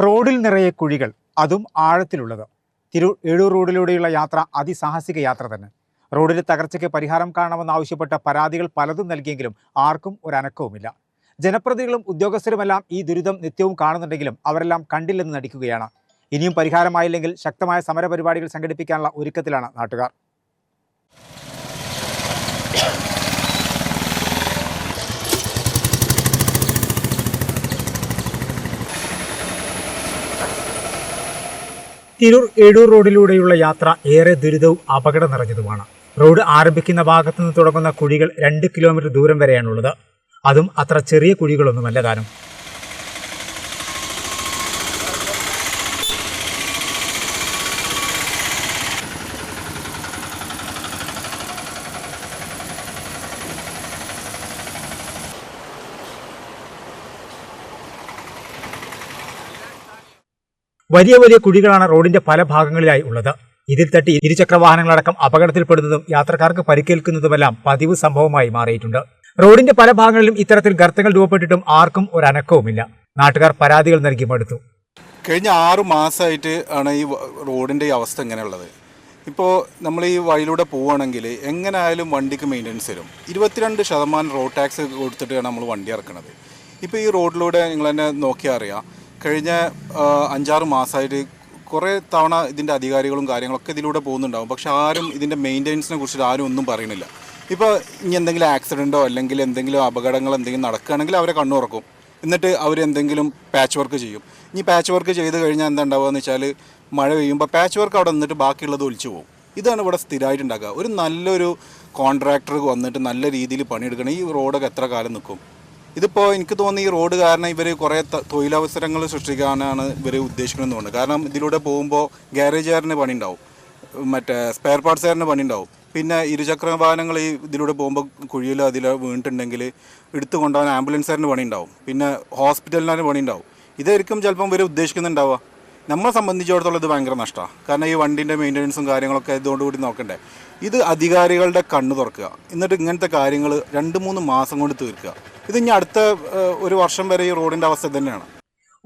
റോഡിൽ നിറയെ കുഴികൾ അതും ആഴത്തിലുള്ളത്. തിരു എഴൂർ റോഡിലൂടെയുള്ള യാത്ര അതിസാഹസിക യാത്ര തന്നെ. റോഡിലെ തകർച്ചയ്ക്ക് പരിഹാരം കാണണമെന്നാവശ്യപ്പെട്ട പരാതികൾ പലതും നൽകിയെങ്കിലും ആർക്കും ഒരനക്കവുമില്ല. ജനപ്രതിനിധികളും ഉദ്യോഗസ്ഥരുമെല്ലാം ഈ ദുരിതം നിത്യവും കാണുന്നുണ്ടെങ്കിലും അവരെല്ലാം കണ്ടില്ലെന്ന് നടിക്കുകയാണ്. ഇനിയും പരിഹാരമായില്ലെങ്കിൽ ശക്തമായ സമരപരിപാടികൾ സംഘടിപ്പിക്കാനുള്ള ഒരുക്കത്തിലാണ് നാട്ടുകാർ. തിരൂർ എടൂർ റോഡിലൂടെയുള്ള യാത്ര ഏറെ ദുരിതവും അപകടം നിറഞ്ഞതുമാണ്. റോഡ് ആരംഭിക്കുന്ന ഭാഗത്തു നിന്ന് തുടങ്ങുന്ന കുഴികൾ രണ്ട് കിലോമീറ്റർ ദൂരം വരെയാണുള്ളത്. അതും അത്ര ചെറിയ കുഴികളൊന്നുമല്ല താനും. വലിയ വലിയ കുഴികളാണ് റോഡിന്റെ പല ഭാഗങ്ങളിലായി ഉള്ളത്. ഇതിൽ തട്ടി ഇരുചക്ര വാഹനങ്ങളടക്കം അപകടത്തിൽപ്പെടുന്നതും യാത്രക്കാർക്ക് പരിക്കേൽക്കുന്നതുമെല്ലാം പതിവ് സംഭവമായി മാറിയിട്ടുണ്ട്. റോഡിന്റെ പല ഭാഗങ്ങളിലും ഇത്തരത്തിൽ ഗർത്തങ്ങൾ രൂപപ്പെട്ടിട്ടും ആർക്കും ഒരു അനക്കവുമില്ല നാട്ടുകാർ പരാതികൾ നൽകി മടുത്തു. കഴിഞ്ഞ ആറു മാസമായിട്ട് ആണ് ഈ റോഡിന്റെ ഈ അവസ്ഥ ഇങ്ങനെയുള്ളത്. ഇപ്പോൾ നമ്മൾ ഈ വഴിയിലൂടെ പോവുകയാണെങ്കിൽ എങ്ങനെ ആയാലും വണ്ടിക്ക് മെയിന്റനൻസ് വരും. ഇരുപത്തിരണ്ട് ശതമാനം റോഡ് ടാക്സ് കൊടുത്തിട്ടാണ് നമ്മൾ വണ്ടി ഇറക്കുന്നത്. ഇപ്പോൾ ഈ റോഡിലൂടെ നിങ്ങൾ തന്നെ നോക്കിയാൽ അറിയാം. കഴിഞ്ഞ അഞ്ചാറ് മാസമായിട്ട് കുറേ തവണ ഇതിന്റെ അധികാരികളും കാര്യങ്ങളൊക്കെ ഇതിലൂടെ പോകുന്നുണ്ടാവും. പക്ഷെ ആരും ഇതിന്റെ മെയിന്റനൻസിനെ കുറിച്ചിട്ട് ആരും ഒന്നും പറയണില്ല ഇപ്പോൾ ഇനി എന്തെങ്കിലും ആക്സിഡന്റോ അല്ലെങ്കിൽ എന്തെങ്കിലും അപകടങ്ങൾ എന്തെങ്കിലും നടക്കുകയാണെങ്കിൽ അവരെ കണ്ണുറക്കും. എന്നിട്ട് അവർ എന്തെങ്കിലും പാച്ച് വർക്ക് ചെയ്യും. ഇനി പാച്ച് വർക്ക് ചെയ്ത് കഴിഞ്ഞാൽ എന്താ ഉണ്ടാവുക വെച്ചാൽ മഴ പെയ്യുമ്പോൾ പാച്ച് വർക്ക് അവിടെ നിന്നിട്ട് ബാക്കിയുള്ളത് ഒലിച്ചു പോകും. ഇതാണ് ഇവിടെ സ്ഥിരമായിട്ട് ഉണ്ടാക്കുക. ഒരു നല്ലൊരു കോൺട്രാക്ടർ വന്നിട്ട് നല്ല രീതിയിൽ പണിയെടുക്കണം. ഈ റോഡൊക്കെ എത്ര കാലം നിൽക്കും ഇതിപ്പോൾ എനിക്ക് തോന്നുന്നു ഈ റോഡ് കാരണം ഇവർ കുറേ തൊഴിലവസരങ്ങൾ സൃഷ്ടിക്കാനാണ് ഇവർ ഉദ്ദേശിക്കുന്നത് തോന്നുന്നത് കാരണം ഇതിലൂടെ പോകുമ്പോൾ ഗ്യാരേജുകാരന് പണി ഉണ്ടാവും മറ്റേ സ്പെയർ പാർട്സുകാരന് പണി ഉണ്ടാവും പിന്നെ ഇരുചക്ര വാഹനങ്ങൾ ഈ ഇതിലൂടെ പോകുമ്പോൾ കുഴിയിലോ അതിൽ വീണിട്ടുണ്ടെങ്കിൽ എടുത്തു കൊണ്ടുപോകാൻ ആംബുലൻസുകാരന് പണി ഉണ്ടാവും പിന്നെ ഹോസ്പിറ്റലിന് പണി ഉണ്ടാവും ഇതായിരിക്കും ചിലപ്പം ഇവർ ഉദ്ദേശിക്കുന്നുണ്ടാവുക. നമ്മളെ സംബന്ധിച്ചിടത്തോളം ഇത് ഭയങ്കര നഷ്ടമാണ് കാരണം ഈ വണ്ടിന്റെ മെയിന്റനൻസും കാര്യങ്ങളൊക്കെ ഇതുകൊണ്ടുകൂടി നോക്കണ്ടേ. ഇത് അധികാരികളുടെ കണ്ണ് തുറക്കുക. എന്നിട്ട് ഇങ്ങനത്തെ കാര്യങ്ങൾ രണ്ട് മൂന്ന് മാസം കൊണ്ട് തീർക്കുക. ഇത് ഇനി അടുത്ത ഒരു വർഷം വരെ ഈ റോഡിന്റെ അവസ്ഥ തന്നെയാണ്.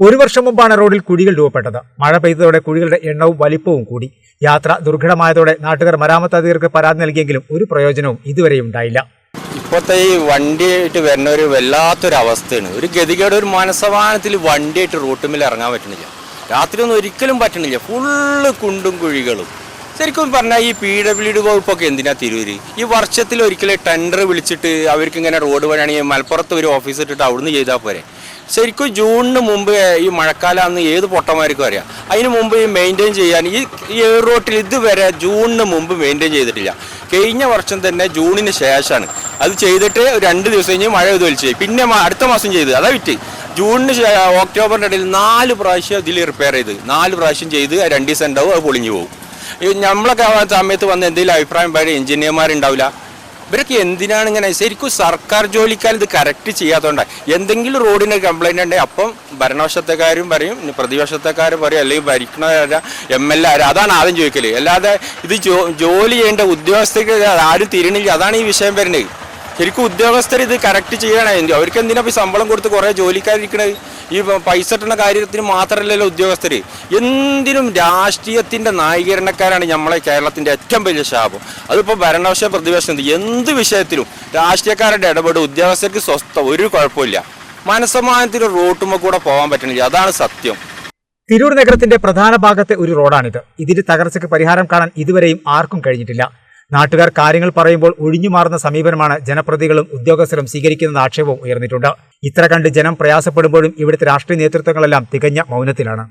ഒരു വർഷം മുമ്പാണ് റോഡിൽ കുഴികൾ രൂപപ്പെട്ടത്. മഴ പെയ്തതോടെ കുഴികളുടെ എണ്ണവും വലിപ്പവും കൂടി. യാത്ര ദുർഘടമായതോടെ നാട്ടുകാർ മരാമത്ത് അധികൃതർക്ക് പരാതി നൽകിയെങ്കിലും ഒരു പ്രയോജനവും ഇതുവരെ ഉണ്ടായില്ല. ഇപ്പോഴത്തെ ഈ വണ്ടിയായിട്ട് വരുന്ന ഒരു വല്ലാത്തൊരു അവസ്ഥയാണ് ഒരു ഗതികേട് ഒരു മനസ്സമാനത്തിൽ വണ്ടിയായിട്ട് റൂട്ടുമിൽ ഇറങ്ങാൻ പറ്റുന്നില്ല രാത്രി ഒന്നും ഒരിക്കലും പറ്റണില്ല. ഫുള്ള് കുണ്ടും കുഴികളും. ശരിക്കും പറഞ്ഞാൽ ഈ പി ഡബ്ല്യു ഡി വകുപ്പൊക്കെ എന്തിനാ തിരൂര്? ഈ വർഷത്തിൽ ഒരിക്കലും ടെൻഡർ വിളിച്ചിട്ട് അവർക്ക് ഇങ്ങനെ റോഡ് പണിയാണെങ്കിൽ മലപ്പുറത്ത് ഒരു ഓഫീസ് ഇട്ടിട്ട് അവിടുന്ന് ചെയ്താൽ പോരെ. ശരിക്കും ജൂണിന് മുമ്പ് ഈ മഴക്കാലമാണെന്ന് ഏത് പൊട്ടന്മാർക്കും അറിയാം. അതിന് മുമ്പ് ഈ മെയിന്റെയിൻ ചെയ്യാൻ ഈ എയർ റോട്ടിൽ ഇതുവരെ ജൂണിന് മുമ്പ് മെയിന്റെയിൻ ചെയ്തിട്ടില്ല. കഴിഞ്ഞ വർഷം തന്നെ ജൂണിന് ശേഷമാണ് അത് ചെയ്തിട്ട് രണ്ട് ദിവസം കഴിഞ്ഞ് മഴ ഇത് വലിച്ചു പിന്നെ അടുത്ത മാസം ചെയ്ത്. അതാ വിറ്റ്. ജൂണിന് ഒക്ടോബറിന്റെ ഇടയിൽ നാല് പ്രാവശ്യം ഇതിൽ റിപ്പയർ ചെയ്ത്. നാല് പ്രാവശ്യം ചെയ്ത് രണ്ട് ദിവസം ഉണ്ടാവും അത് പൊളിഞ്ഞു പോകും. നമ്മളൊക്കെ ആ സമയത്ത് വന്ന് എന്തെങ്കിലും അഭിപ്രായം പറയുക എഞ്ചിനീയർമാരുണ്ടാവില്ല ഇവരൊക്കെ എന്തിനാണ് ഇങ്ങനെ? ശരിക്കും സർക്കാർ ജോലിക്കാർ ഇത് കറക്റ്റ് ചെയ്യാത്തതുകൊണ്ടാണ് എന്തെങ്കിലും റോഡിന് കംപ്ലൈന്റ് ഉണ്ടെങ്കിൽ അപ്പം ഭരണവശത്തെക്കാരും പറയും പ്രതിപക്ഷത്തെക്കാരും പറയും അല്ലെങ്കിൽ ഭരിക്കണ എം എൽ എ അതാണ് ആദ്യം ചോദിക്കൽ. അല്ലാതെ ഇത് ജോലി ചെയ്യേണ്ട ഉദ്യോഗസ്ഥർക്ക് ആരും തിരിണില്ല. അതാണ് ഈ വിഷയം വരുന്നത്. ശരിക്കും ഉദ്യോഗസ്ഥർ ഇത് കറക്റ്റ് ചെയ്യണമെങ്കിൽ അവർക്ക് എന്തിനാ ശമ്പളം കൊടുത്ത് കുറേ ജോലിക്കാരിക്കണത് ഈ പൈസ ഇട്ടുന്ന കാര്യത്തിന് മാത്രമല്ലല്ലോ ഉദ്യോഗസ്ഥർ എന്തിനും രാഷ്ട്രീയത്തിന്റെ നായീകരണക്കാരാണ് നമ്മളെ കേരളത്തിന്റെ ഏറ്റവും വലിയ ശാപം. അതിപ്പോൾ ഭരണപക്ഷ പ്രതിപക്ഷം എന്ത് വിഷയത്തിലും രാഷ്ട്രീയക്കാരുടെ ഇടപെടും ഉദ്യോഗസ്ഥർക്ക് സ്വസ്ഥ ഒരു കുഴപ്പമില്ല മനസ്സമാനത്തിന് റോട്ടുമ്പോൾ കൂടെ പോകാൻ പറ്റണില്ല. അതാണ് സത്യം. തിരൂർ നഗരത്തിന്റെ പ്രധാന ഭാഗത്തെ ഒരു റോഡാണിത്. ഇതിന്റെ തകർച്ചയ്ക്ക് പരിഹാരം കാണാൻ ഇതുവരെയും ആർക്കും കഴിഞ്ഞിട്ടില്ല. നാട്ടുകാർ കാര്യങ്ങൾ പറയുമ്പോൾ ഒഴിഞ്ഞു മാറുന്ന സമീപനമാണ് ജനപ്രതികളും ഉദ്യോഗസ്ഥരും സ്വീകരിക്കുന്ന ആക്ഷേപവും ഉയർന്നിട്ടുണ്ട്. ഇത്ര കണ്ട് ജനം പ്രയാസപ്പെടുമ്പോഴും ഇവിടുത്തെ രാഷ്ട്രീയ നേതൃത്വങ്ങളെല്ലാം തികഞ്ഞ മൗനത്തിലാണ്.